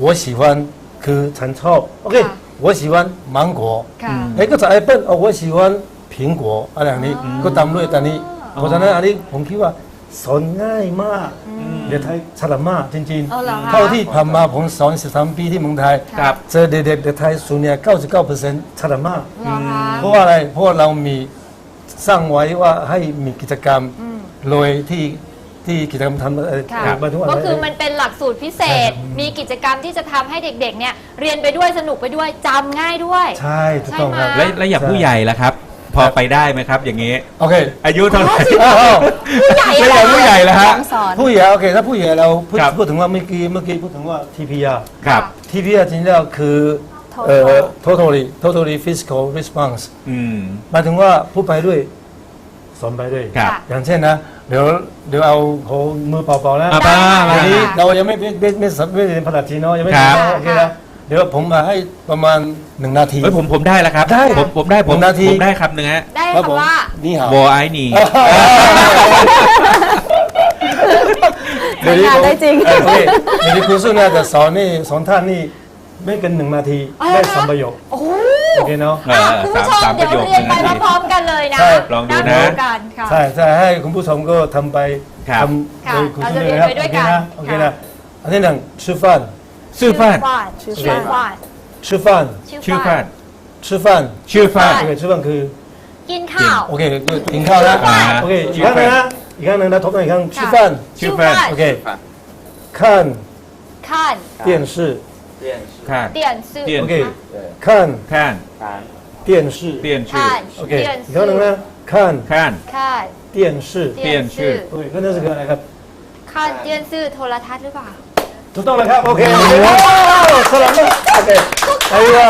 我喜欢คือฉันชอบโอเค ค่ะ 我喜欢芒果 ค่ะ เอ้ก็จะแอปเปิ้ลอ๋อ我喜欢苹果อะไรอย่างนี้ก็ตามด้วยตอนนี้เพราะฉะนั้นอันนี้ผมคิดว่าสอนง่ายมากเด็กไทยฉลาดมากจริง เอาเหรอคะ เท่าที่ผ่านมาผมสอน13ปีที่เมืองไทย ครับ เจอเด็กๆเด็กไทยส่วนใหญ่99%ฉลาดมาก เหรอคะ เพราะว่าอะไร เพราะว่าเรามีสร้างไว้ว่าให้มีกิจกรรมโดยที่ ที่กิจกรรมทำเอ่อค่ะหมายถึงว่าก็คืออะไรมันเป็นหลักสูตรพิเศษ มีกิจกรรมที่จะทำให้เด็กๆ เนี่ยเรียนไปด้วยสนุกไปด้วยจำง่ายด้วย ใช่ถูกต้องครับ ใช่ไหมแล้วแล้วอย่างใช่ผู้ใหญ่ล่ะครับ พอไปได้ไหมครับ อย่างนี้ โอเคอายุเท่าไหร่อ้าวผู้ใหญ่แล้วอะไรอย่างผู้ใหญ่ล่ะฮะต้องสอน ผู้ใหญ่โอเค ถ้าผู้ใหญ่เราพูดครับ พูดถึงว่าเมื่อกี้เมื่อกี้พูดถึงว่า TPR ครับ TPR จริงๆแล้วคือเอ่อ totally totally physical response อืมหมายถึงว่าพูดไปด้วยสอนไปด้วย ครับ ค่ะ อย่างเช่นนะ เดี๋ยวเดี๋ยวเอาเขามือเปล่าๆนะอะมามาทีนี้ค่ะ เรายังไม่ไม่ไม่ไม่ไม่ไม่เรียนภาษาจีนเนาะยังไม่ครัเรียบนโอเคนะเดี๋ยวผมมาให้ประมาณหนึ่งนาที เฮ้ยผมผมได้แล้วครับ ได้ผมผมได้ผมผมนาที ผมได้คำหนึ่งฮะได้ครับผมคำว่า นี่หาวอไอนี่เดี๋ยวนี้ทำงานได้จริง เออโอเคเดี๋ยวนี้ครูสุน่าจะสอนนี่สอนท่านนี่ไม่เกินหนึ่งนาทีอ๋อเหรอได้คะสามประโยค โอ้โห โอเคเนาะ เออ อ่ะคุณผู้ชม สาม เดี๋ยว ประโยค เรียนไป หนึ่งนาที พร้อมๆกันเลยนะ ใช่ ลองดูนะ งดูกันค่ะ ใช่ใช่ให้คุณผู้ชมก็ทำไป ครับ ทำ ค่ะ โดยครู เรา สุ จะ น่า เรียน นะครับ ไปด้วย โอ กัน เคนะโอเค ค่ะ นะอันที่หนึ่ง吃饭 ชื่อฟ้าน ชื่อ ชื่อ ฟ้า ฟ้าน ชื่อ 吃饭 ชื่อฟ้าน 吃饭 ชื่อฟ้าน โอเค吃饭คือ กินข้าว โอเคก็กินข้าวนะ อ่า โอเคอีกครั้งหนึงนะอีกครั้งหนึงนะทบทวนอีกครั้ง吃饭 ชื่อฟ้าน โอเค看 ข้าน 电视 ข้าน เตียนซื่อ เตียน โอเค看 ข้าน 电视 เตียนชื่อ ข้าน โอเค เตียน อีกค ซื่ รั้งหนึงนะ看 ข้าน ข้าน 电视 เตียนซื่อ โอเคก็นั่นคืออะไรครับ ข้านเตียนซื่อโทรทัศน์หรือเปล่า ถูกต้องแล้วครับโอเคโอ้สลับมาโอเคไอ้ว่า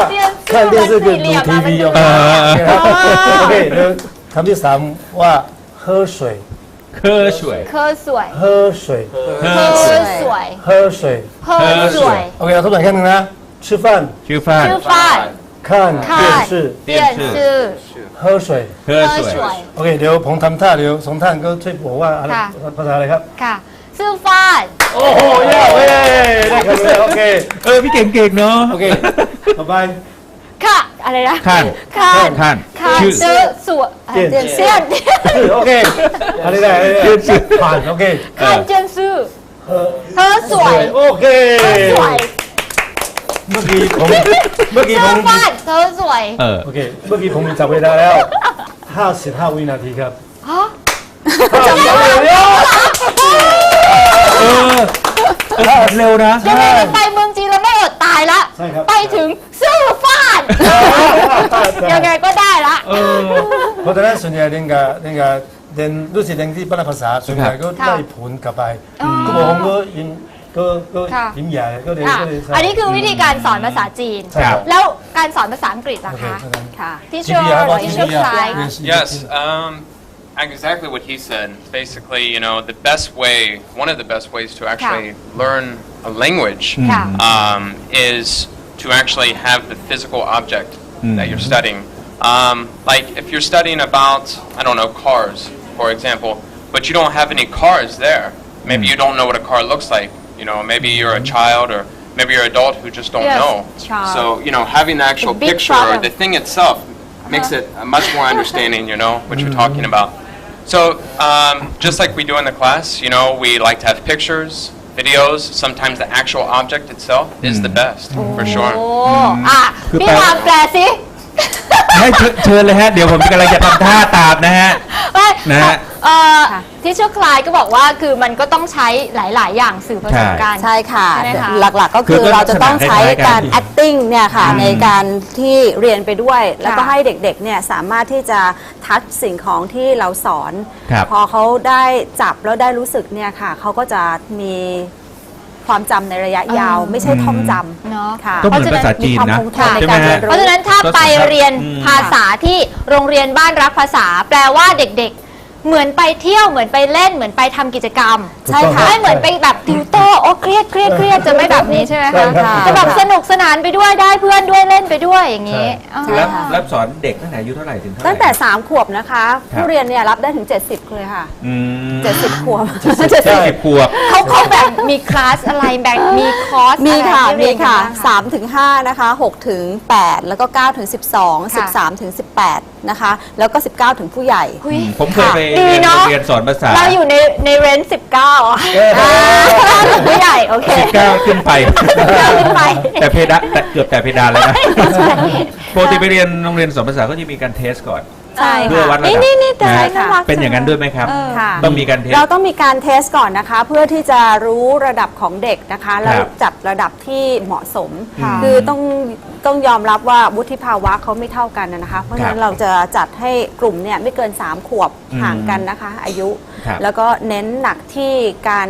看电视คือดูทีวีโอเคครับโอเคเดี๋ยวคำที่สามว่า喝水 เคอช่วย เคอสวย 喝水 เค เค อ อ ช่วย สวย 喝水 เคอสวย โอเคเราทบทวนอีกครั้งหนึงนะ吃饭 ชื่อฟ้าน ชื่อฟ้าน 看 看电视 เตียนซื่อ 喝水 เคอ เคอ ช่วย สวย โอเคเดี๋ยวผมทำท่าเดี๋ยวสองท่านก็ช่วยบอกว่าอะไร ค่ะ ภาษาอะไรครับ ค่ะซื่อฟ้าน โอ้โหเยี่ยมเว้ยได้ครับเลยโอเค เออพี่เก่งๆเนาะ โอเคต่อไป ค่ะ อะไรนะข้านข้านข้านข้านชื่อซื่อสวยเตียนเตียน เซียนโอเคอะไรได้อะไรได้ผ่านโอเคข้านเจียนซื่อเออเธอสวยโอเคเธอสวยเมื่อกี้ผมเมื่อกี้ผเธอมฟ้านเธอสวย เออโอเคเมื่อกี้ผมจับเวลาแล้ว55วินาทีครับฮะจับเวลาแล้วเออเออเร็วนะ ยังไงมันไปเมืองจีนแล้วไม่อดตายละ ใช่ครับ ไปถึงซื่อฟ้าน ยังไงก็ได้ละ เออ เพราะฉะนั้นส่วนใหญ่เรียนกับเรียนกับเรียนรู้สึกเรียนที่บ้านภาษาส่วนใหญ่ก็ค่ะได้ผลกลับไปอ๋อ ก็บอกผมก็ยิ้มก็ก็ค่ะ ยิ้มใหญ่ก็เลยอะ ก็เลยใช่อันนี้คือวิธีการสอนภาษาจีน ใช่ครับ แล้วการสอนภาษาอังกฤษล่ะโอเคคะเพราะฉะนั้น ค่ะที่เชื่อ GPR ที่เชื่อคลาย Yes, Yes, um, exactly what he said. Basically, you know, the best way, one of the best ways to actually learn a language Yeah. um, is to actually have the physical object that you're mm-hmm. studying. Um, like if you're studying about, I don't know, cars, for example, but you don't have any cars there. Maybe you mm. don't know what a car looks like. You know, maybe you're a mm-hmm. child or maybe you're an adult who just don't Yes, know. child. So, you know, having the actual A big picture or the thing itself uh-huh. makes it a much more understanding, you know, what you're talking mm-hmm. about. So, um, just like we do in the class, you know, we like to have pictures, videos. Sometimes the actual object itself is the best, for โอ้ sure. อ่ะ คือ พี่ แปล ทามแปลสิ ให้เชิญเชิญเลยฮะ เดี๋ยวผมกำลังจะทำท่าตามนะฮะเอ้ยนะฮะเอ่อค่ะที่เชื่อคลายก็บอกว่าคือมันก็ต้องใช้หลาย ๆ อย่างสื่อผสมกัน ใช่ค่ะ ใช่ไหมคะ หลักๆก็คือคือก็เราจะต้องใช้ลักษณะคล้ายๆกันการ acting เนี่ยค่ะ ในการที่เรียนไปด้วย แล้วก็ค่ะให้เด็กๆเนี่ยสามารถที่จะทัชสิ่งของที่เราสอน ครับ พอเขาได้จับแล้วได้รู้สึกเนี่ยค่ะเขาก็จะมี ความจำในระยะยาวเออไม่ใช่ท่องจำ เนาะค่ะ ก็เหมือนภาษาจีนนะมีความคงทนในใช่ไหมการเรีฮะ ยนรู้ เพราะฉะนั้นถ้าก็ไปสามารถเรียนอืมภาษาที่โรงเรียนบ้านรักภาษา แปลว่าเด็ก เหมือนไปเที่ยวเหมือนไปเล่นเหมือนไปทำกิจกรรม ใช่ค่ะไม่เหมือนไปแบบติวโต้โอ้เครียดเครียดเครียดจะไม่แบบนี้ใช่ไหมใช่คะครับ จะแบบสนุกสนานไปด้วยได้เพื่อนด้วยเล่นไปด้วยอย่างนี้ใช่อ๋อ รับรับสอนเด็กตั้งแต่อายุเท่าไหร่ถึงเท่าไหร่ ตั้งแต่ 3 ขวบนะคะ ครับ ผู้เรียนเนี่ยรับได้ถึง 70เลยค่ะ อืม70 ขวบ เจ็ดสิบขวบ เขาเขาแบ่งมีคลาสอะไรแบ่งมีคอร์สมีค่ะอะไรมีให้เรียนค่ะกันบ้าง 3ถึง5นะคะ6ถึง8แล้วก็9ถึง12 ค่ะ 13ถึง18นะคะ แล้วก็ 19 ถึงผู้ใหญ่ อุ๊ย ผมเคยไปดีเรียนเนโรอะงเรียนสอนภาษาเราอยู่ในในเรนสิบเก้าอะผู้ใหญ่โอเคสิบเก้าขึ้นไปขึ้นไป แต่เพดานแต่เกือบแต่เพดานแล้วนะปกติไปเรียนโรงเรียนสอนภาษาก็จะมีการเทสก่อน ใช่เพื่อวัดค่ะระดับนี่นี่แต่นะน่ารักเป็นอย่างนั้นด้วยไหมครับค่ะ ต้องมีการเทส เราต้องมีการเทสก่อนนะคะ เพื่อที่จะรู้ระดับของเด็กนะคะแล้วครับจัดระดับที่เหมาะสม ค่ะ คือต้องต้องยอมรับว่าวุฒิภาวะเขาไม่เท่ากันนะคะ เพราะฉะนั้ครันบเราจะจัดให้กลุ่มเนี่ยไม่เกิน 3 ขวบอืมห่างกันนะคะ อายุ ครับแล้วก็เน้นหนักที่การ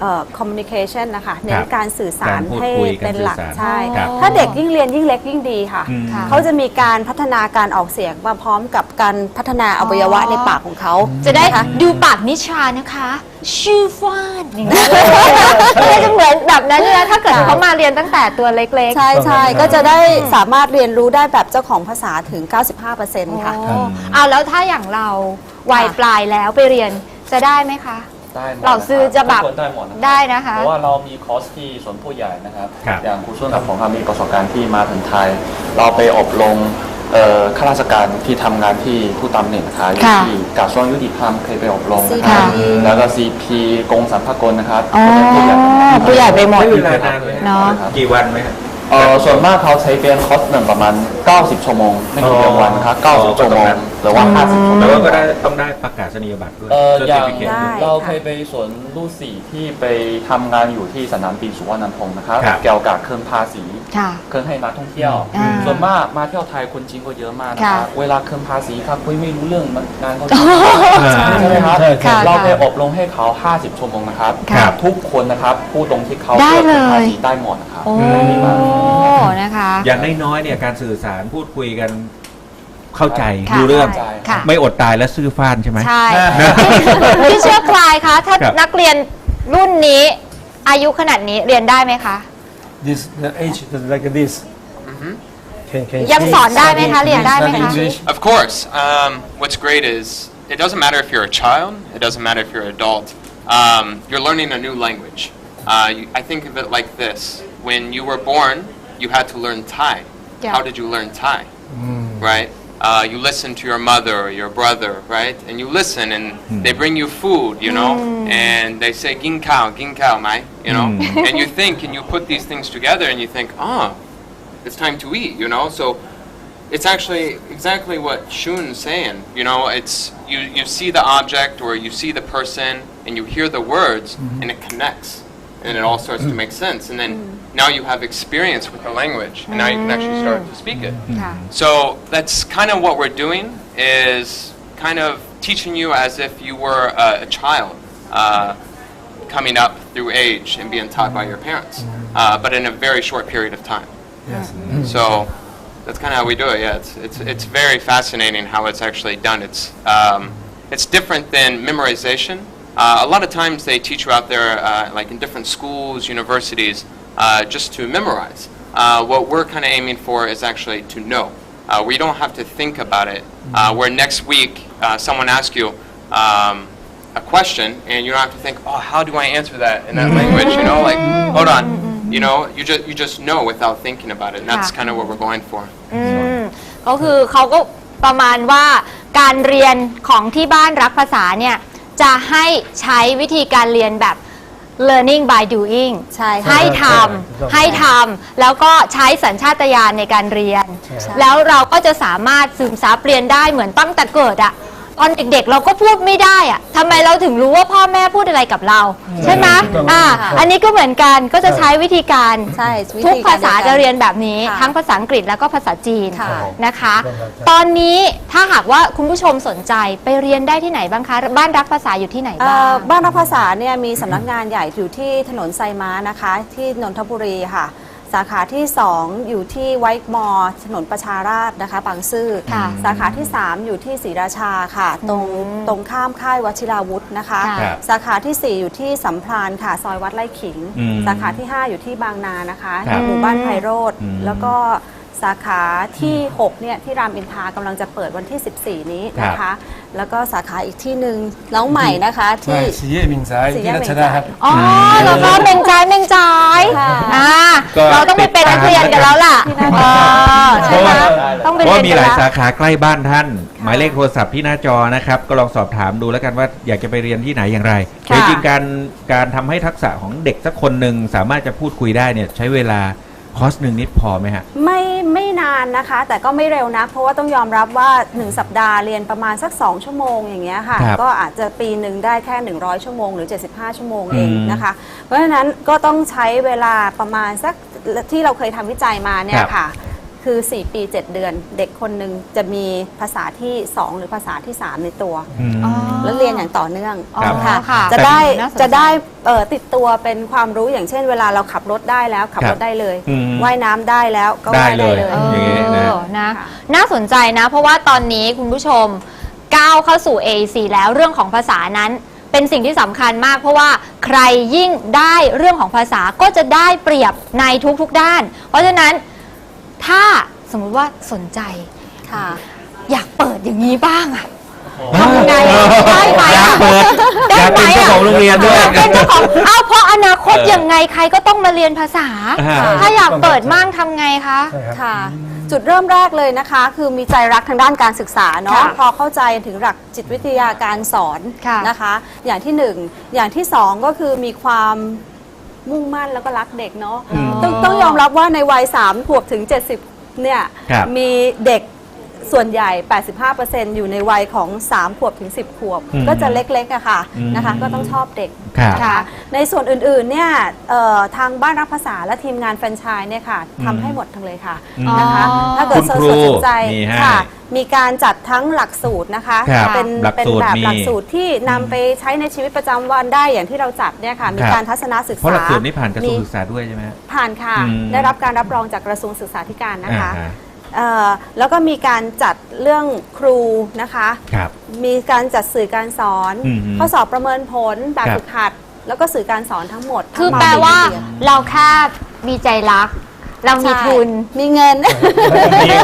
เอ่อ communication นะคะเน้นการสื่อสารการพูดให้คุยเป็นหลักการสื่อสารใช่ครับถ้าเด็กยิ่งเรียนยิ่งเล็กยิ่งดีค่ะอืมค่ะ เขาจะมีการพัฒนาการออกเสียงมาพร้อมกับการพัฒนาอวัยวะในปากของเขา จะได้นคดูปากนิชานะคะชื่อฟานอย่างนี้เลยจะเหมือนแบบนั้นเลยนะถ้าเกิดเขามาเรียนตั้งแต่ตัวเล็กๆ ใช่ใช่ก็จะได้สามารถเรียนรู้ได้แบบเจ้าของภาษาถึง 95%ค่ะโอ้เอาแล้วถ้าอย่างเราวัยปลายแล้วไปเรียนจะได้ไหมคะ ได้หมดเราซื้อจะแบบทุกคนได้หมดนะครับได้นะคะเพราะว่าเรามีคอร์สที่สวนผู้ใหญ่นะครับ ครับอย่างครูส้วนกับผมครับมีประสบการณ์ที่มาถึงไทย เราไปอบรมเอ่อข้าราชการที่ทำงานที่ผู้ตำหนินะคะอยู่ค่ะที่กระทรวงยุติธรรมเคยไปอบรมนะครับ CP แล้วก็ CP กงสรรพากรนะครับอ๋อเป็นผู้ใหญ่ผู้ใหญ่ไปหมดใช้เวลานานไหมเนาะกี่วันไหมครับ เอ่อส่วนมากเขาใช้เป็นคอร์สหนึ่งประมาณ 90 ชั่วโมงไม่กี่เดือนวันนะครับอ๋อ90 ชั่วโมงก็ตรงนั้น หรือว่า50ชั่วโมแปลงว่าก็ได้ต้องได้ประกาศนียบัตรด้วยเอออย่าง Certificate ได้เราค่ะเคยไปสวนลูกสี่ที่ไปทำงานอยู่ที่สนามบินสุวรรณภูมินะครับครับเกี่ยวกับเครื่องภาษี ค่ะ เครื่องให้นักท่องเที่ยว อ่าส่วนมากมาเที่ยวไทยคนจีนก็เยอะมากนะครับค่ะเวลาเครื่องภาษีครับคุยไม่รู้เรื่องมันงานเขาอ่าใช่ไหมครับใช่ใช่ เราไปอบรมให้เขา 50ชั่วโมงนะครับ ครับ ทุกคนนะครับพูดตรงที่เขาได้เลือกเครื่องเลยภาษีได้หมดนะครับ โอ้ดีมากนะคะ อย่างน้อยๆเนี่ยการสื่อสารพูดคุยกัน เข้าใจค่ะรู้เรื่องใช่ค่ะ ไม่อดตายและซื่อฟ้านใช่ไหม ใช่พี่เชื่อคลายคะ ถ้าครับ นักเรียนรุ่นนี้อายุขนาดนี้เรียนได้ไหมคะ this the age is like this can can ยังสอนได้ไหมคะ เรียนได้ไหม study คะ English Of course. Um, what's great is it doesn't matter if you're a child, it doesn't matter if you're an adult. Um, you're learning a new language. Uh, you, I think of it like this when you were born, you had to learn Thai. Yeah. How did you learn Thai? Right? Uh, you listen to your mother or your brother, right? And you listen, and hmm. they bring you food, you know, hmm. and they say ginkao, ginkao gin mai," you know, hmm. and you think, and you put these things together, and you think, "Ah, it's time to eat," you know. So it's actually exactly what Shun's saying. You know, it's you, you see the object or you see the person and you hear the words and it connects and it all starts to make sense. And then now you have experience with the language and now you can actually start to speak it. ค่ะ So that's kind of what we're doing is kind of teaching you as if you were a, a child uh, coming up through age and being taught by your parents, uh, but in a very short period of time. yes So that's kind of how we do it. Yeah, it's it's it's very fascinating how it's actually done. It's um, it's different than memorization. Uh, a lot of times they teach you out there, uh, like in different schools, universities, uh, just to memorize. Uh, what we're kind of aiming for is actually to know. Uh, we don't have to think about it. Uh, where next week uh, someone asks you. Um, a question and you don't have to think, oh, how do I answer that in that language? You know, like, hold on, you know, you just you just know without thinking about it, and that's Yeah. kind of what we're going for. อืมก็คือเขาก็ประมาณว่าการเรียนของที่บ้านรักภาษาเนี่ยจะให้ใช้วิธีการเรียนแบบ learning by doing ใช่ค่ะ ให้ทใช่ำให้ทำแล้วก็ใช้สัญชาตญาณในการเรียนใช่แล้วเราก็จะสามารถซึมซับเรียนได้เหมือนตั้งแต่เกิดอะ ตอนเด็กๆ เราก็พูดไม่ได้อะทำไมเราถึงรู้ว่าพ่อแม่พูดอะไรกับเรา ใช่ไหมถูกต้องอ่าอันนี้ก็เหมือนกันก็จะใช้วิธีการใช่วิทุกธีภาษาจะเรียนกแบบนี้ ค่ะทั้งภาษาอังกฤษแล้วก็ภาษาจีนค่ะ นะคะใช่ครับตอนนี้ถ้าหากว่าคุณผู้ชมสนใจไปเรียนได้ที่ไหนบ้างคะ บ้านรักภาษาอยู่ที่ไหนเอ่บ้าอง บ้านรักภาษาเนี่ยมีสำนักงานใหญ่อยู่ที่ถนนไซม้านะคะ ที่นนทบุรีค่ะ สาขาที่ 2 อยู่ที่ไวท์มอลถนนประชาราษฎร์นะคะบางซื่อค่ะสาขาที่ 3 อยู่ที่ศรีราชาค่ะ ตรงอืมตรงข้ามค่ายวชิราวุธนะคะค่ะครับสาขาทีสี่ 4 อยู่ที่สัมพรานค่ะ ซอยวัดไร่ขิง อืมสาขาที่ 5 อยู่ที่บางนานะคะครับหมู่บ้านไพโรธอืมแล้วก็สาขาที่ 6 เนี่ยที่รามอินทรากำลังจะเปิดวันที่ 14 นี้นะครัคะ บ แล้วก็สาขาอีกที่หนึ่งน้องใหม่นะคะใช่ที่สีเย่มิงสายสี่แยที่กรัเมงชสายดาครับ อ๋อแล้วก็เมงจายเมงจายค่ะ อ่าก็เราต้องไปเป็นนักเรียนกันแล้วล่ะที่นั่นเออใช่ไหมเพราะว่าต้องไปเพราะเรียว่านมีหลายกันสาแล้วขาใกล้บ้านท่าน หมายเลขโทรศัพท์ที่หน้าจอนะครับ ก็ลองสอบถามดูแล้วกันว่าอยากจะไปเรียนที่ไหนอย่างไรค่ะจริงๆการการทำให้ทักษะของเด็กสักคนหนึ่งสามารถจะพูดคุยได้เนี่ยใช้เวลา คอร์สหนึ่งนิดพอไหมฮะ ไม่ไม่นานนะคะ แต่ก็ไม่เร็วนะ เพราะว่าต้องยอมรับว่า 1 สัปดาห์เรียนประมาณสัก 2 ชั่วโมงอย่างเงี้ยค่ะ ครับก็อาจจะปีหนึ่งได้แค่ 100 ชั่วโมงหรือ 75 ชั่วโมงเองอืมนะคะ เพราะฉะนั้นก็ต้องใช้เวลาประมาณสักที่เราเคยทำวิจัยมาเนี่คยรับ ค่ะ คือ 4 ปี 7 เดือน เด็กคนหนึ่งจะมีภาษาที่ 2 หรือภาษาที่ 3 ในตัว อืม อ๋อ แล้วเรียนอย่างต่อเนื่องครับค่ะ ค่ะจะได้น่าสนใจ จะได้เอ่อติดตัวเป็นความรู้อย่างเช่น เวลาเราขับรถได้แล้วขับครัรบถได้เลยอืมว่ายน้ำได้แล้วก็ได้ว่ายได้เลยเลยเออย่างงี้นะ อนะค่ะ น่าสนใจนะ เพราะว่าตอนนี้คุณผู้ชมก้าวเข้าสู่ AEC แล้วเรื่องของภาษานั้น เป็นสิ่งที่สำคัญมาก เพราะว่าใครยิ่งได้เรื่องของภาษาก็จะได้เปรียบในทุกๆด้าน เพราะฉะนั้น ถ้าสมมุติว่าสนใจ ค่ะ อยากเปิดอย่างนี้บ้างอะทำยังไงอะได้ไหมอยากอะ เปิดได้อยากไหมเป็นเจ้าอะของโรงเรียนด้วยอยากเป็นเจ้าของเอ้าเพราะอนาคตเออยังไงใครก็ต้องมาเรียนภาษา อ่า ถ้าอยากเปิดมั่งทำไงคะ ใช่ครับ ค่ะ จุดเริ่มแรกเลยนะคะ คือมีใจรักทางด้านการศึกษาเนาะค่ะพอเข้าใจถึงหลักจิตวิทยาการสอนค่ะนะคะ อย่างที่หนึ่งอย่างที่สองก็คือมีความ มุ่งมั่นแล้วก็รักเด็กเนาะอืมต้องต้องยอมรับว่าในวัย3ขวบถึง 70 เนี่ย ครับมีเด็ก ส่วนใหญ่ 85%อยู่ในวัยของ 3 ขวบถึง 10 ขวบ อืมก็จะเล็กๆอะค่ะอืมนะคะ ก็ต้องชอบเด็กครับ นะคะในส่วนอื่นๆเนี่ยเอ่อทางบ้านรับภาษาและทีมงานแฟรนไชส์เนี่ยค่ะอืมทำให้หมดทั้งเลยค่ะอืมนะคะ อ๋อ ถ้าเกิดคุณครูสนใจมีให้ค่ะ มีการจัดทั้งหลักสูตรนะคะ ครับเป็นหลักเป็นสูตรแบบมีหลักสูตรที่นำไปใช้ในชีวิตประจำวันได้อย่างที่เราจัดเนี่ยค่ะ มีครับ การทัศนศึกษา เพราะหลักสูตรนี้ผ่านกระทรวงมีศึกษาด้วยใช่ไหมฮะ ผ่านค่ะ อืมได้รับการรับรองจากกระทรวงศึกษาธิการนะคะ อ่าฮะ เอ่อแล้วก็มีการจัดเรื่องครูนะคะ ครับ มีการจัดสื่อการสอน อืมข้อสอบประเมินผลแบบครับฝึกหัด แล้วก็สื่อการสอนทั้งหมดคือทั้งแปลว่ามัลติมีเดียเราแค่มีใจรัก เรามีใช่ทุนมีเงิน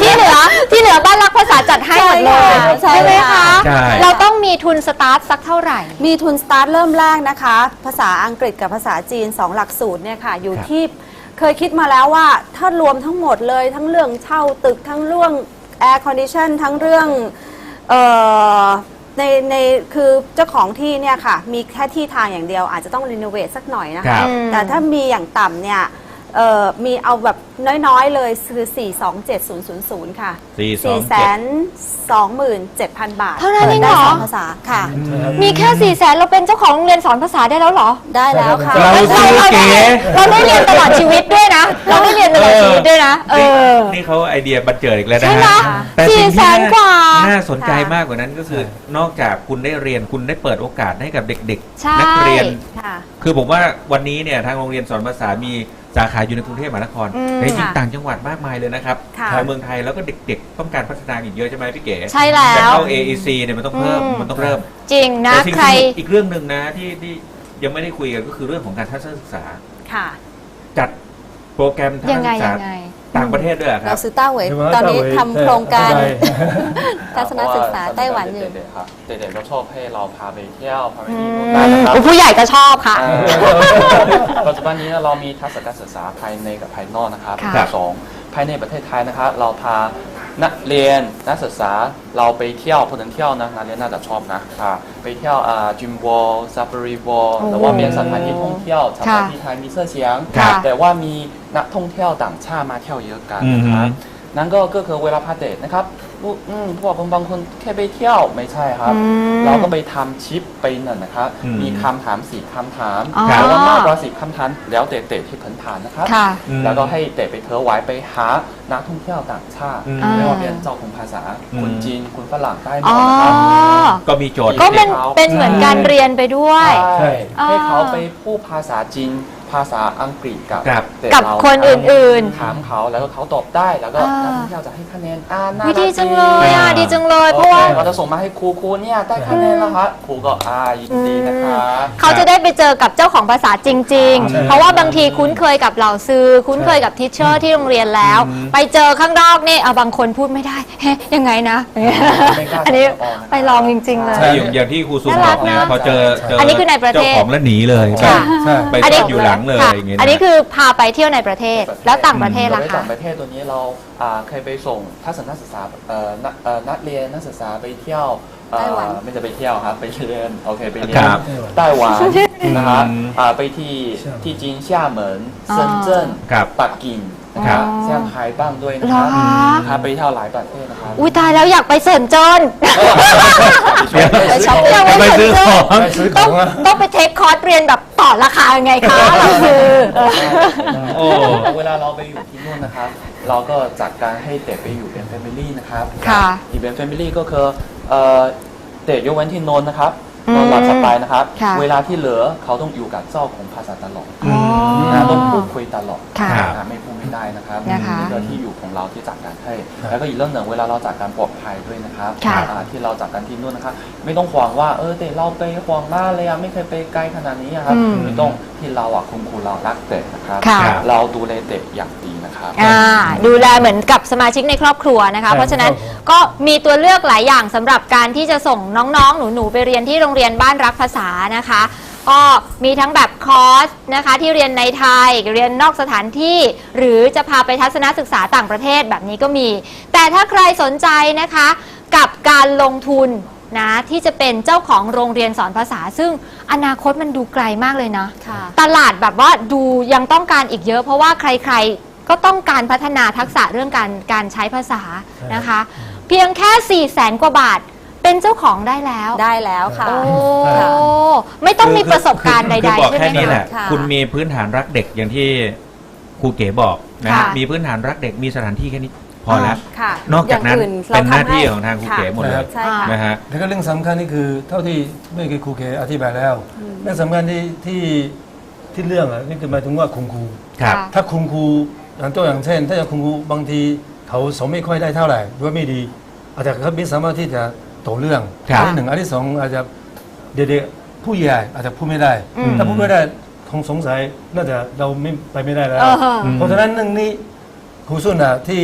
ที่เหลือที่เหลือบ้านรักภาษาจัดให้หมดเลยใช่ค่ะไหมคะ ใช่ เราต้องมีทุนสตาร์ทสักเท่าไหร่ มีทุนสตาร์ทเริ่มแรกนะคะ ภาษาอังกฤษกับภาษาจีน 2 หลักสูตรเนี่ยค่ะ อยู่ครับที่ เคยคิดมาแล้วว่าถ้ารวมทั้งหมดเลยทั้งเรื่องเช่าตึกทั้งเรื่อง air condition ทั้งเรื่องเออในในคือเจ้าของที่เนี่ยค่ะ มีแค่ที่ทางอย่างเดียวอาจจะต้องรีโนเวทสักหน่อยนะครัคะบ แต่ถ้ามีอย่างต่ำเนี่ย เอ่อมีเอาแบบน้อยๆเลยคือ 427000 ค่ะ427,000 บาทเท่านั้นเองเหรอได้สองภาษาค่ะ มีแค่สี่แสนเราเป็นเจ้าของโรงเรียนสอนภาษาได้แล้วเหรอ ได้แล้วค่ะ เราซื้อเก๋เราได้เรียนตลอดชีวิตด้วยนะ เราได้เรียนตลอดชีวิตด้วยนะ เอนี่อ นี่เขาไอเดียบันเจิดอีกแล้วนะใช่ไหมฮะแต่สิ่งสี่แสที่นกว่า น่าสนใจค่ะมากกว่านั้นก็คือ นอกจากคุณได้เรียนคุณได้เปิดโอกาสให้กับเด็กใช่ ๆ นัเรียน ค่ะคือผมว่าวันนี้เนี่ยทางโรงเรียนสอนภาษามีสาขาอยู่ในกรุงเทพมหานครอืมแต่จริงค่ะๆต่างจังหวัดมากมายเลยนะครับค่ะในเมืองไทยแล้วก็เด็กๆ ต้องการพัฒนาอีกเยอะใช่ไหมพี่เก๋ใช่แล้จะวเข้า AEC เนี่ยมันต้องเพิ่มอืม มันต้องเริ่มจริงนะแต่สิ่งใคร ที่อีกเรื่องหนึ่งนะที่ที่ยังไม่ได้คุยกันก็คือเรื่องของการทัศนศึกษา ค่ะ จัดโปรแกรมทัศยันงไงศึกษายังไง ต่างประเทศด้วยเหรอคเรารับ ซื้อต้าเหวยใช่ไหมตอนนี้ต้าเหวยทำโครงการใช่ ทัศนศึกษาไต้หวันอยู่เด็กๆครับเด็กๆก็ชอบให้เราพาไปเที่ยวพาไปอืที่มนู่นได้นะครับ ผู้ใหญ่ก็ชอบค่ะอ่าปัจจุบันนี้เรามีทัศนศึกษาภายในกับภายนอกนะครับค่ะแบบสองภายในประเทศไทยนะครับ เราพา นักเรียนนักศึกษาเราไปเที่ยวพูดถึงเที่ยวนะนักเรียนน่าจะชอบนะอ่าไปเที่ยวอ่าจิมวอลซาฟารีวอลหรือว่าเป็นสถานที่ท่องเที่ยวสถานที่ไทยมีเสื้อเสียงครับแต่ว่ามีนักท่องเที่ยวต่างชาติมาเที่ยวเยอะกันนะครับอือฮึ นั่นก็ก็คือเวลาพาเด็กนะครับผู้อืมผู้ปกครองบางคนแค่ไปเที่ยวไม่ใช่ครับ อืมเราก็ไปทำชิปไปนั่นนะครับ อืมมีคำถามสี่คำถามอ๋อแต่ว่ามากกว่าสี่คำถามแล้วแต่เด็กที่เพิ่นผ่านนะครับ ค่ะ อืม แล้วก็ให้เด็กไปเทอไว้ไปหานักท่องเที่ยวต่างชาติอืมไม่ว่าเป็นเจ้าของภาษาอืมคนจีนคนฝรั่งได้หมอ๋ดอ นะครับ ก็มีโจทย์ ก็เป็นเขาเป็นเหมือนการเรียนไปด้วย ใช่ ให้เขาอ่าไปพูดภาษาจีน ภาษาอังกฤษกับครับเด็กับเราคนอื่นๆ ถามเขาแล้วก็เขาตอบได้แล้วก็อ่านันักท่องเที่ยวจะให้คะแนนอ่าน่าวิรักธีจังเลยอะอ่าดีจังเลยเพโอราะเคว่าเขาจะส่งมาให้ครูครูเนี่ยได้คะแนนแล้วครับครูก็อ่ายินดีนะคะ เขาจะได้ไปเจอกับเจ้าของภาษาจริงใช่ๆเพราะว่าบางทีคุ้นเคยกับเหล่าซื้อคุ้นเคยกับทิชเชอร์ที่โรงเรียนแล้วไปเจอข้างนอกนี่เอาบางคนพูดไม่ได้เฮ้ยังไงนะ ไม่กล้าอันนี้จะออกนะครับไปลองจริงๆเลย ใช่อย่างอย่างที่ครูซุนน่าบรัอกกเนี่ยนะพอเจอเจออันนี้คือในประเทศ เจ้าของแล้วหนีเลยค่ะ ใช่ ไปอันนี้จอดอยู่หลังเลยค่ะอย่างเงี้ยอันนี้นะคือพาไปเที่ยวในประเทศ แล้วต่างประเทศเราล่ะไปคะต่างประเทศตัวนี้เราอ่าเคยไปส่งทัศนศึกษาเอ่อนักเอ่อนักเรียนนักศึกษาไปเที่ยวเอ่อไต้หวัน ไม่จะไปเที่ยวครับไปเรียนโอเคไปเรียคนรับไต้หวันนะครับอืมอ่าไปที่ที่จีน厦门เซินเจิ้นครับปักกิ่งนะครับอ๋อเซี่ยงไฮ้บ้างด้วยนะเหรคอรับคะ ครับไปเที่ยวหลายประเทศนะครับ อุ้ยตายแล้วอยากไปเซินเจิ้นเดี๋ยวไปช้อปปิ้ง ไปซื้อของ ไปซื้อขต้อองงอะ ต้องไปเทคคอร์สเรียนแบบ ต่อราคายังไงคะเราคือเออ โอ้ เวลาเราไปอยู่ที่นู่นนะครับ เราก็จัดการให้เด็กไปอยู่เป็นแฟมิลี่นะครับค่ะ อีเป็นแฟมิลี่ก็คือเอ่อเด็กยกเว้นที่นอนนะครับ อืมนอนหลับสบายนะครับ ค่ะ เวลาที่เหลือเขาต้องอยู่กับเจ้าของภาษาตลอดอ๋อ นะต้องพูดคุยตลอดค่ะนะไม่พูดไม่ได้นะครับนะคะนี่คือที่อยู่ของเราที่จัดการให้ แล้วก็อีกเรื่องหนึ่งเวลาเราจัดการปลอดภัยด้วยนะครับค่ะ อ่าที่เราจัดการที่นู่นนะครับไม่ต้องห่วงว่าเออเด็กเราไปห่วงมากเลยอะไม่เคยไปไกลขนาดนี้อะครับอืมไม่ต้องที่เราอะคุณครูเรารักเด็กนะครับ ค่ะ เราดูแลเด็กอย่างดีนะ ครับอ่าดูแลเหมือนกับสมาชิกในครอบครัวนะคะใช่เพราะฉะนั้นครับผมก็มีตัวเลือกหลายอย่างสำหรับการที่จะส่งน้องๆ หนูๆไปเรียนที่โรงเรียนบ้านรักภาษานะคะ ก็มีทั้งแบบคอร์สนะคะที่เรียนในไทยเรียนนอกสถานที่ หรือจะพาไปทัศนศึกษาต่างประเทศแบบนี้ก็มี แต่ถ้าใครสนใจนะคะ กับการลงทุนนะที่จะเป็นเจ้าของโรงเรียนสอนภาษา ซึ่งอนาคตมันดูไกลมากเลยนะ ค่ะ ตลาดแบบว่าดูยังต้องการอีกเยอะ เพราะว่าใครๆ ก็ต้องการพัฒนาทักษะเรื่องการการใช้ภาษานะคะ เพียงแค่4 0 0แสนกว่าบาทเป็นเจ้าของได้แล้ว ได้แล้วค่ะ โอ้ค่ะไม่ต้องมีประสบการณ์ใดคือๆบอกใช่ไหแค่มนี้แหละ ค่ะคุณมีพื้นฐานรักเด็กอย่างที่ครูเก๋บอกนะค่ะ มีพื้นฐานรักเด็กมีสถานที่แค่นี้พอแล้ว ค่ะนอกจากนั้นย่งเป็นหน้าที่รของทางครูะเก๋หมดเลยใช่ค่ะ นะฮะ แล้วก็เรื่องสำคัญนี่คือเท่าที่เมื่อกี้ครูเคอธิบายแล้ว เรื่องสำคัญที่ที่ที่เรื่องอะนี่คือหมายถึงว่าคุณครู ครับค่ะถ้าคุณครู อย่างตัวอย่างเช่น ถ้าอย่างคุณครูบางทีเขาสอนไม่ค่อยได้เท่าไหร่หรือว่าไม่ดี อาจจะเขาไม่สามารถที่จะต่อเรื่องครับ อันที่หนึ่งอันที่สองอาจจะเด็กๆผู้ใหญ่อาจจะพูดไม่ได้ อืม ถ้าพูดไม่ได้คงสงสัยน่าจะเราไม่ไปไม่ได้แล้วเอออืมเพราะฉะนั้นเรื่องนี้ครูสุนอะที่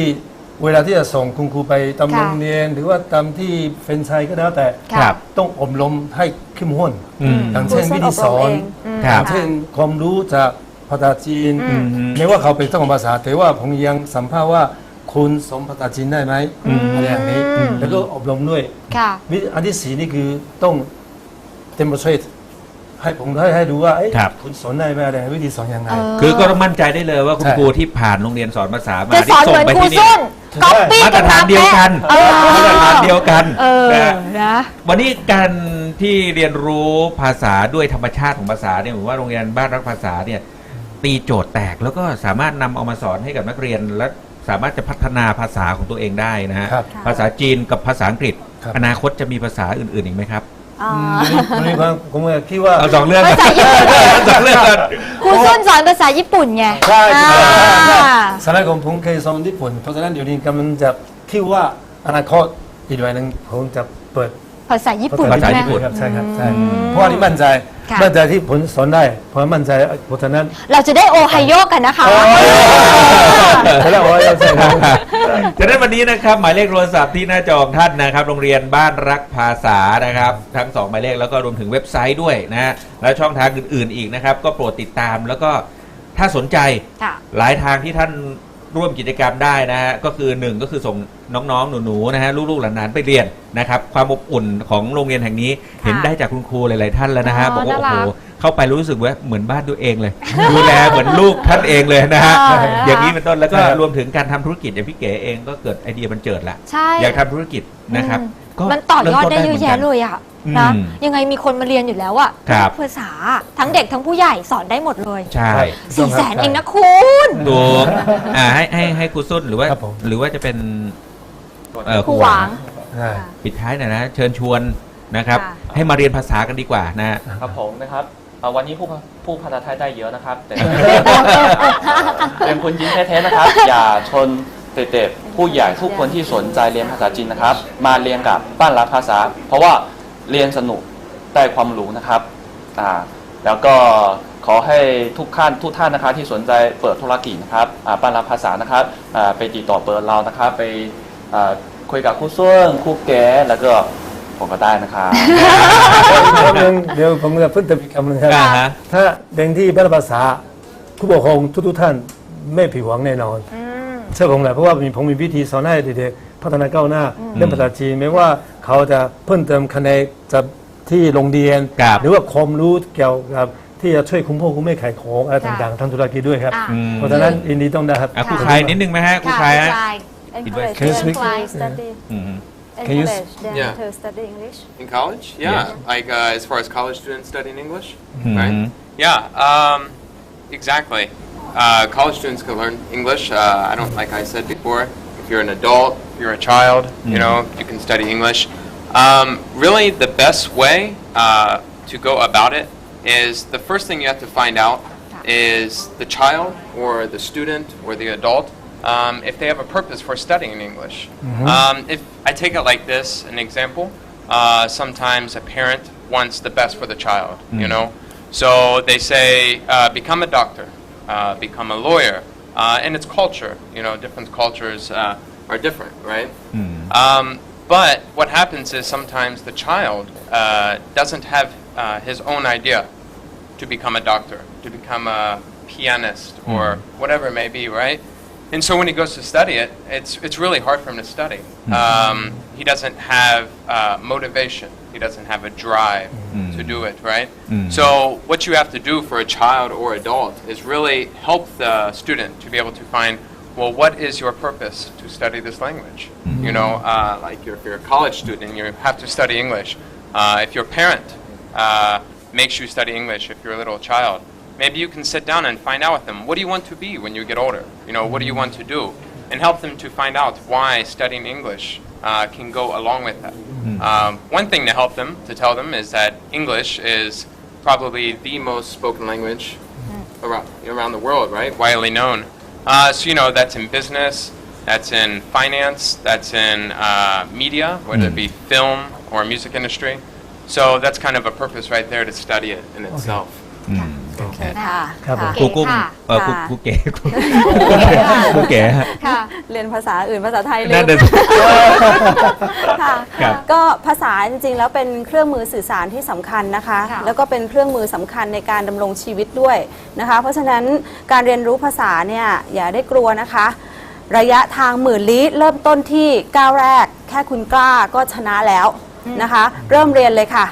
เวลาที่จะส่งคุณครูไปตามค่ะ โรงเรียน หรือว่าตามที่เฟรนไชส์ก็แล้วแต่ค่ะครับ ต้องอบรมให้เข้มข้นอืม อย่างเช่นครูวิส้นธีสอนอบรมเองอืม ครับเช่นความรู้จาก ภาษาจีนอืมไม่ว่าเขาเป็นเจ้าของภาษา แต่ว่าผมยังสัมภาษณ์ว่าคุณสอนภาษาจีนได้ไหมอะไรอย่างนี้อืมแล้วก็อบรมด้วยค่ะวิอันที่สีนี่คือต้อง demonstrate ให้ผมให้ให้ดูว่าเอ้ยครับคุณสอนได้ไหมอะไรวิธีสอนยังไงเออคือก็ต้องมั่นใจได้เลยว่าคุณใช่ครูที่ผ่านโรงเรียนสอนภาษามาจะสอนที่เหมือนไปครูที่นี่ส้นใช่ก๊อปปี้มาตรฐานเดียวกันเออมาตรฐานเดียวกันเออนะฮะนะวันนี้การที่เรียนรู้ภาษาด้วยธรรมชาติของภาษาเนี่ยผมว่าโรงเรียนบ้านรักภาษาเนี่ย ตีโจทย์แตกแล้วก็สามารถนำเอามาสอนให้กับนักเรียน และสามารถจะพัฒนาภาษาของตัวเองได้นะฮะครับ ภาษาจีนกับภาษาอังกฤษ ครับ อนาคตจะมีภาษาอื่น ๆอีกไหมครับอ่าวันนี้ผมผมก็คิดว่า เอาสองเรื่องภาษาญี่ปุ่นสองเรื่องกันครูส้นสอนภาษาญี่ปุ่นไงใช่อ่า สมัยก่อนผมเคยสอนญี่ปุ่นเพราะฉะนั้นเดี๋ยวนี้กำลังจะคิดว่าอนาคตอีกหน่อยหนึงผมจะเปิด ภาษาญี่ปุ่นภาษาใช่ไหมญี่ปุ่นครับใช่ครับใช่อืมเพราะว่าที่มั่นใจค่ะ มั่นใจที่ผมสอนได้เพราะมั่นใจเพราะฉะนั้นเราจะได้โอไฮโอกันนะคะแล้วว่าเราใช่ครับ ฉะนั้นวันนี้นะครับหมายเลขโทรศัพท์ที่หน้าจอของท่านนะครับ โรงเรียนบ้านรักภาษานะครับ ทั้งสองหมายเลขแล้วก็รวมถึงเว็บไซต์ด้วยนะฮะและช่องทางอื่น ๆ อีกนะครับ ก็โปรดติดตามแล้วก็ถ้าสนใจค่ะ หลายทางที่ท่าน ร่วมกิจกรรมได้นะฮะก็คือหนึ่งก็คือส่งน้องๆ หนูๆนะฮะลูกๆหลานๆไปเรียนนะครับ ความอบอุ่นของโรงเรียนแห่งนี้เห็นได้จากคุณครูหลายๆท่านแล้วนะฮะอ๋อบอกว่าน่าโอ้รักโหเข้าไปรู้สึกว่าเหมือนบ้านตัวเองเลย ดูแลเหมือนลูกท่านเองเลยนะฮะอ๋ออย่างนี้เป็นต้นแล้วก็ใช่ครับรวมถึงการทำธุรกิจอย่างพี่เก๋เองก็เกิดไอเดียมันเจิดละใช่อยากทำธุรกิจนะครับอืมก็มันต่อยอดได้ริ่เยมอะต้นแยะหมืนกัน เลยอะ อืมนะยังไงมีคนมาเรียนอยู่แล้วอะครับ ภาษาทั้งเด็กทั้งผู้ใหญ่สอนได้หมดเลยใช่สี่แสนเองนะคุณถูกอ่าให้ให้ให้ครูส้นหรือว่า ครับผม หรือว่าจะเป็นเอ่อครูหวางใช่ ปิดท้ายหน่อยนะ เชิญชวนนะครับ ค่ะ ให้มาเรียนภาษากันดีกว่านะครับผมนะครับอ่าวันนี้ผู้ผู้ภาษาไทยได้เยอะนะครับ แต่ เป็นคนจีนแท้ๆนะครับ อย่าชนเด็กๆผู้ใหญ่ทุกคนที่สนใจเรียนภาษาจีนนะครับ มาเรียนกับบ้านรับภาษา เพราะว่า เรียนสนุกได้ความรู้นะครับอ่าแล้วก็ขอให้ทุกท่านทุกท่านนะครับที่สนใจเปิดธุรกิจนะครับอ่าบ้านรับภาษานะครับอ่าไปติดต่อเปิดเรานะครับไปอ่าคุยกับครูส้วนครูแก่แล้วก็ผมก็ได้นะครับ คำหนึ่งเดี๋ยวผมจะเพิ่มเติมอีกคำหนึ่งครับอ่าฮะ ถ้าเด็กที่บ้านภาษาผู้ปกครองทุกๆท่านไม่ผิดหวังแน่นอนเชื่อผมเลยเพราะว่ามีผมมีวิธีสอนให้เด็กๆพัฒนาก้าวหน้าเรื่องภาษาจีนไม่ว่า เขาจะเพิ่มเติมคะแนนจากที่โรงเรียน ครับ หรือว่าความรู้เกี่ยวกับที่จะช่วยคุณพ่อคุณแม่ขายของอะไรต่างๆทางธุรกิจด้วยครับ อะ อืม เพราะฉะนั้นอินดีต้องได้ครับ อะครูคายนิดนึงไหมฮะครูค่ะคายฮะใช่ encourage Can you them speak? to study อืม Can you s- encourage them Yeah. to study English In college? Yeah. Yeah. Like uh, as far as college students studying English? Mhm. Right? Yeah. Um, exactly. Uh, college students can learn English. Uh, I don't, like I said before, if you're an adult, if you're a child, you know, you can study English. Um, really, the best way uh, to go about it is the first thing you have to find out is the child or the student or the adult um, if they have a purpose for studying English. Um, if I take it like this, an example, uh, sometimes a parent wants the best for the child, you know? So they say, uh, become a doctor, uh, become a lawyer, uh, and it's culture, you know, different cultures uh, are different, right? Um, but what happens is sometimes the child uh, doesn't have uh, his own idea to become a doctor, to become a pianist, or whatever it may be, right? And so when he goes to study it, it's, it's really hard for him to study. Um, he doesn't have uh, motivation. He doesn't have a drive to do it, right? So what you have to do for a child or adult is really help the student to be able to find, well, what is your purpose to study this language? You know, uh, like you're, if you're a college student, you have to study English. Uh, if your parent uh, makes you study English if you're a little child. Maybe you can sit down and find out with them, what do you want to be when you get older? You know, what do you want to do? And help them to find out why studying English uh, can go along with that. Um, one thing to help them, to tell them, is that English is probably the most spoken language around, around the world, right? Widely known. Uh, so, you know, that's in business, that's in finance, that's in uh, media, whether it be film or music industry. So that's kind of a purpose right there to study it in itself. ค่ะ ครับผมค่ะครูกุ้งค่ะเออครูค่ะครูเก๋ครูครูเก๋ฮะ ค่ะเรียนภาษาอื่นภาษาไทยลืนั่นมเด็ด ค่ะครับ ก็ภาษาจริงๆ แล้วเป็นเครื่องมือสื่อสารที่สำคัญนะคะ ค่ะ แล้วก็เป็นเครื่องมือสำคัญในการดำรงชีวิตด้วยนะคะ เพราะฉะนั้นการเรียนรู้ภาษาเนี่ยอย่าได้กลัวนะคะ ระยะทางหมื่นลี้เริ่มต้นที่ก้าวแรก แค่คุณกล้าก็ชนะแล้วนะคะ เริ่มเรียนเลยค่ะ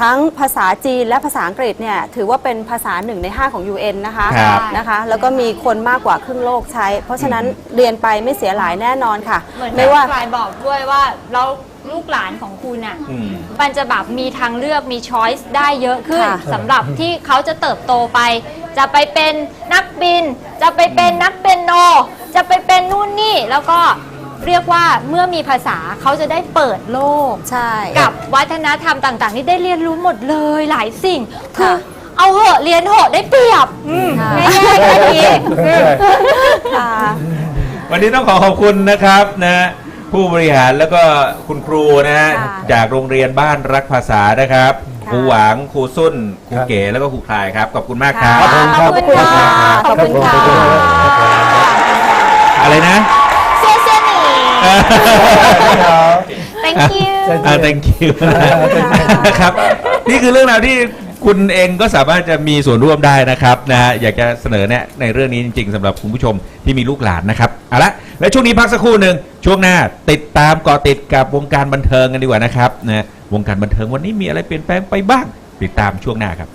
ทั้งภาษาจีนและภาษาอังกฤษเนี่ยถือว่าเป็นภาษาหนึ่งใน 5 ของ UN นะคะครับนะคะ แล้วก็มีคนมากกว่าครึ่งโลกใช้ เพราะฉะนั้นเรียนไปไม่เสียหลายแน่นอนค่ะ เหมือนไม่ว่าปลายบอกด้วยว่าเราลูกหลานของคุณอะอืม มันจะแบบมีทางเลือกมีช้อยส์ได้เยอะขึ้นค่ะสำหรับที่เขาจะเติบโตไป จะไปเป็นนักบิน จะไปเป็นนักเปียโน จะไปเป็นนู่นนี่ แล้วก็ เรียกว่าเมื่อมีภาษาเขาจะได้เปิดโลก ใช่ กับวัฒนธรรมต่างๆ นี่ได้เรียนรู้หมดเลยหลายสิ่งคือค่ะเอาเหอะเรียนเหอะได้เปรียบอืมค่ะง่ายๆแค่นี้ค่ะวันนี้ต้องขอขอบคุณนะครับนะผู้บริหารแล้วก็คุณครูนะฮะค่ะจากโรงเรียนบ้านรักภาษานะครับค่ะครูหวางครูสุ้นครูเก๋แล้วก็ครูคลายครับขอบคุณมากครับค่ะขอบคุณค่ะขอบคุณค่ะอะไรนะเซียเซียหนี thank you อ่า thank you นะครับ นี่คือเรื่องราวที่คุณเองก็สามารถจะมีส่วนร่วมได้นะครับนะฮะอยากจะเสนอเนี่ยในเรื่องนี้จริง ๆสำหรับคุณผู้ชมที่มีลูกหลานนะครับเอาละและช่วงนี้พักสักครู่หนึ่งช่วงหน้าติดตามเกาะติดกับวงการบันเทิงกันดีกว่านะครับนะวงการบันเทิงวันนี้มีอะไรเปลี่ยนแปลงไปบ้าง ติดตามช่วงหน้าครับ